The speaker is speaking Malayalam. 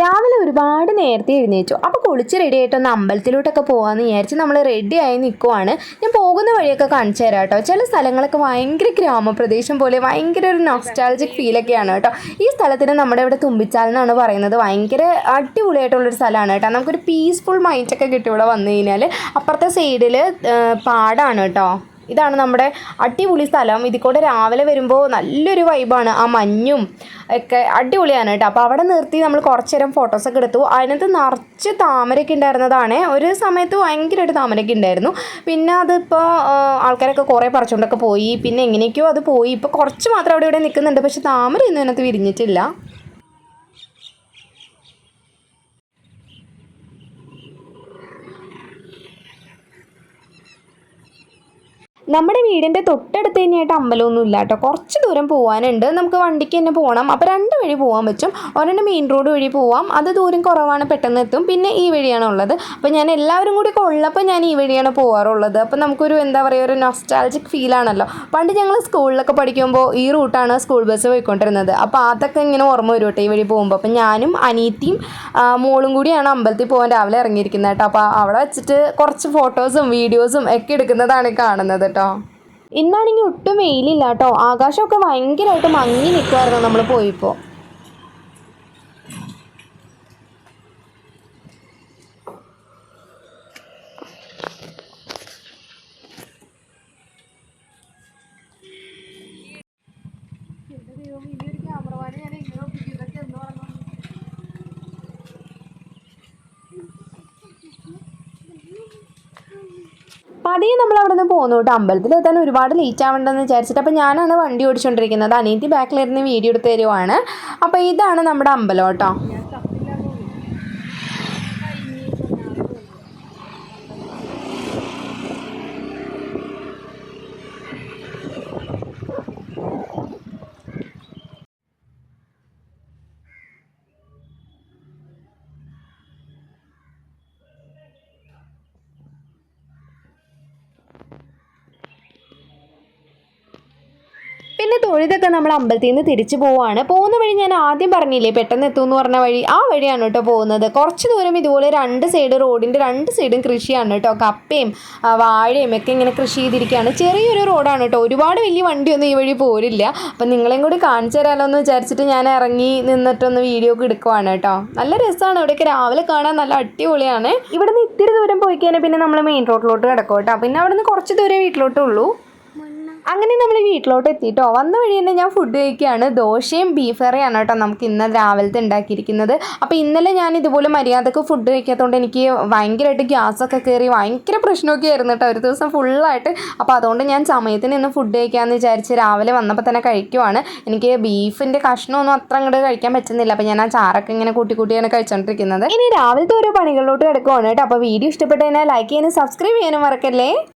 രാവിലെ ഒരുപാട് നേരത്തെ എഴുന്നേറ്റു. അപ്പോൾ കുളിച്ച് റെഡി ആയിട്ടൊന്ന് അമ്പലത്തിലോട്ടൊക്കെ പോകാമെന്ന് വിചാരിച്ച് നമ്മൾ റെഡി ആയി നിൽക്കുവാണ് ഞാൻ പോകുന്ന വഴിയൊക്കെ കാണിച്ചു തരാം കേട്ടോ. ചില സ്ഥലങ്ങളൊക്കെ ഭയങ്കര ഗ്രാമപ്രദേശം പോലെ ഭയങ്കര ഒരു നോസ്റ്റാൾജിക് ഫീലൊക്കെയാണ് കേട്ടോ. ഈ സ്ഥലത്തിന് നമ്മുടെ ഇവിടെ തുമ്പിച്ചാൽ എന്നാണ് പറയുന്നത്. ഭയങ്കര അടിപൊളിയായിട്ടുള്ളൊരു സ്ഥലമാണ് കേട്ടോ. നമുക്കൊരു പീസ്ഫുൾ മൈൻഡൊക്കെ കിട്ടും ഇവിടെ വന്നു കഴിഞ്ഞാൽ അപ്പുറത്തെ സൈഡിൽ പാടാണ് കേട്ടോ. ഇതാണ് നമ്മുടെ അടിപൊളി സ്ഥലം. ഇതിക്കൂടെ കൂടെ രാവിലെ വരുമ്പോൾ നല്ലൊരു വൈബാണ് ആ മഞ്ഞും ഒക്കെ അടിപൊളിയാണ് കേട്ടോ. അപ്പോൾ അവിടെ നിർത്തി നമ്മൾ കുറച്ച് നേരം ഫോട്ടോസൊക്കെ എടുത്തു. അതിനകത്ത് നിറച്ച് താമരയൊക്കെ ഉണ്ടായിരുന്നതാണ്. ഒരു സമയത്ത് ഭയങ്കരമായിട്ട് താമരയൊക്കെ ഉണ്ടായിരുന്നു. പിന്നെ അതിപ്പോൾ ആൾക്കാരൊക്കെ കുറേ പറിച്ചുകൊണ്ടൊക്കെ പോയി. പിന്നെ എങ്ങനെയൊക്കെയോ അത് പോയി. ഇപ്പോൾ കുറച്ച് മാത്രം അവിടെ ഇവിടെ നിൽക്കുന്നുണ്ട് പക്ഷെ താമരയൊന്നും അതിനകത്ത് വിരിഞ്ഞിട്ടില്ല. നമ്മുടെ വീടിന്റെ തൊട്ടടുത്ത് തന്നെയായിട്ട് അമ്പലമൊന്നും ഇല്ല കേട്ടോ. കുറച്ച് ദൂരം പോകാനുണ്ട് നമുക്ക് വണ്ടിക്ക് തന്നെ പോകണം അപ്പോൾ രണ്ട് വഴി പോകാൻ പറ്റും. ഒരെണ്ണം മെയിൻ റോഡ് വഴി പോവാം. അത് ദൂരം കുറവാണ് പെട്ടെന്ന് എത്തും. പിന്നെ ഈ വഴിയാണ് ഉള്ളത്. അപ്പോൾ ഞാൻ എല്ലാവരും കൂടി കൊള്ളപ്പോൾ ഞാൻ ഈ വഴിയാണ് പോകാറുള്ളത് അപ്പോൾ നമുക്കൊരു എന്താ പറയുക ഒരു നൊസ്റ്റാൾജിക് ഫീലാണല്ലോ പണ്ട് ഞങ്ങൾ സ്കൂളിലൊക്കെ പഠിക്കുമ്പോൾ ഈ റൂട്ടാണ് സ്കൂൾ ബസ് പോയിക്കൊണ്ടിരുന്നത്. അപ്പോൾ അതൊക്കെ ഇങ്ങനെ ഓർമ്മ വരും കേട്ടോ ഈ വഴി പോകുമ്പോൾ അപ്പോൾ ഞാനും അനീത്തിയും മോളും കൂടിയാണ് അമ്പലത്തിൽ പോകാൻ രാവിലെ ഇറങ്ങിയിരിക്കുന്നത് കേട്ടോ. അപ്പോൾ അവിടെ വെച്ചിട്ട് കുറച്ച് ഫോട്ടോസും വീഡിയോസും ഒക്കെ എടുക്കുന്നതാണ് കാണുന്നത് കേട്ടോ. ഇന്നാണെങ്കിൽ ഒട്ടും വെയിലില്ല കേട്ടോ. ആകാശമൊക്കെ ഭയങ്കരമായിട്ട് മങ്ങി നിൽക്കുമായിരുന്നു നമ്മൾ പോയപ്പോൾ പതിയെ നമ്മൾ അവിടെ നിന്ന് പോകുന്നു കേട്ടോ. അമ്പലത്തിൽ എത്താൻ ഒരുപാട് ലേറ്റ് ആവണ്ടെന്ന് വിചാരിച്ചിട്ട്. അപ്പോൾ ഞാനാണ് വണ്ടി ഓടിച്ചുകൊണ്ടിരിക്കുന്നത് അനിയത്തി ബാക്കിലിരുന്ന് വീഡിയോ എടുത്ത് തരുവാണ്. അപ്പോൾ ഇതാണ് നമ്മുടെ അമ്പലം കേട്ടോ പിന്നെ തൊഴുതൊക്കെ നമ്മൾ അമ്പലത്തിൽ നിന്ന് തിരിച്ചു പോവാണ്. പോകുന്ന വഴി ഞാൻ ആദ്യം പറഞ്ഞില്ലേ പെട്ടെന്ന് എത്തും എന്ന് പറഞ്ഞ വഴി? ആ വഴിയാണ് കേട്ടോ പോകുന്നത്. കുറച്ച് ദൂരം ഇതുപോലെ രണ്ട് സൈഡ് റോഡിന്റെ രണ്ട് സൈഡും കൃഷിയാണ് കേട്ടോ. കപ്പയും വാഴയും ഒക്കെ ഇങ്ങനെ കൃഷി ചെയ്തിരിക്കുകയാണ്. ചെറിയൊരു റോഡാണ് കേട്ടോ. ഒരുപാട് വലിയ വണ്ടിയൊന്നും ഈ വഴി പോരില്ല. അപ്പം നിങ്ങളെയും കൂടി കാണിച്ചു തരാമല്ലോ എന്ന് വിചാരിച്ചിട്ട് ഞാൻ ഇറങ്ങി നിന്നിട്ടൊന്ന് വീഡിയോ ഒക്കെ എടുക്കുവാണ് കേട്ടോ. നല്ല രസമാണ് ഇവിടെയൊക്കെ രാവിലെ കാണാൻ നല്ല അടിപൊളിയാണ്. ഇവിടുന്ന് ഇത്തിരി ദൂരം പോയി കഴിഞ്ഞാൽ പിന്നെ നമ്മൾ മെയിൻ റോഡിലോട്ട് കിടക്കും കേട്ടോ. പിന്നെ അവിടുന്ന് കുറച്ച് ദൂരം വീട്ടിലോട്ടുള്ളൂ. അങ്ങനെ നമ്മൾ വീട്ടിലോട്ട് എത്തിയിട്ടോ വന്ന വഴി തന്നെ ഞാൻ ഫുഡ് കഴിക്കുകയാണ് ദോശയും ബീഫ് കറിയാണ് കേട്ടോ നമുക്ക് ഇന്ന് രാവിലത്തെ ഉണ്ടാക്കിയിരിക്കുന്നത്. അപ്പോൾ ഇന്നലെ ഞാൻ ഇതുപോലെ മര്യാദയ്ക്ക് ഫുഡ് കഴിക്കാത്തതുകൊണ്ട് എനിക്ക് ഭയങ്കരമായിട്ട് ഗ്യാസൊക്കെ കയറി ഭയങ്കര പ്രശ്നമൊക്കെ ആയിരുന്നു കേട്ടോ. ഒരു ദിവസം ഫുള്ളായിട്ട് അപ്പോൾ അതുകൊണ്ട് ഞാൻ സമയത്തിന് ഇന്ന് ഫുഡ് കഴിക്കാമെന്ന് വിചാരിച്ച് രാവിലെ വന്നപ്പോൾ തന്നെ കഴിക്കുവാണ്. എനിക്ക് ബീഫിന്റെ കഷ്ണമൊന്നും അത്ര അങ്ങോട്ട് കഴിക്കാൻ പറ്റുന്നില്ല. അപ്പോൾ ഞാൻ ആ ചാറൊക്കെ ഇങ്ങനെ കൂട്ടി കൂട്ടിയാണ് കഴിച്ചുകൊണ്ടിരിക്കുന്നത് ഇനി രാവിലത്തെ ഓരോ പണികളിലോട്ട് കിടക്കുവാണ് കേട്ടോ. അപ്പോൾ വീഡിയോ ഇഷ്ടപ്പെട്ടതിനാൽ ലൈക്ക് ചെയ്യാനും സബ്സ്ക്രൈബ് ചെയ്യാനും മറക്കല്ലേ?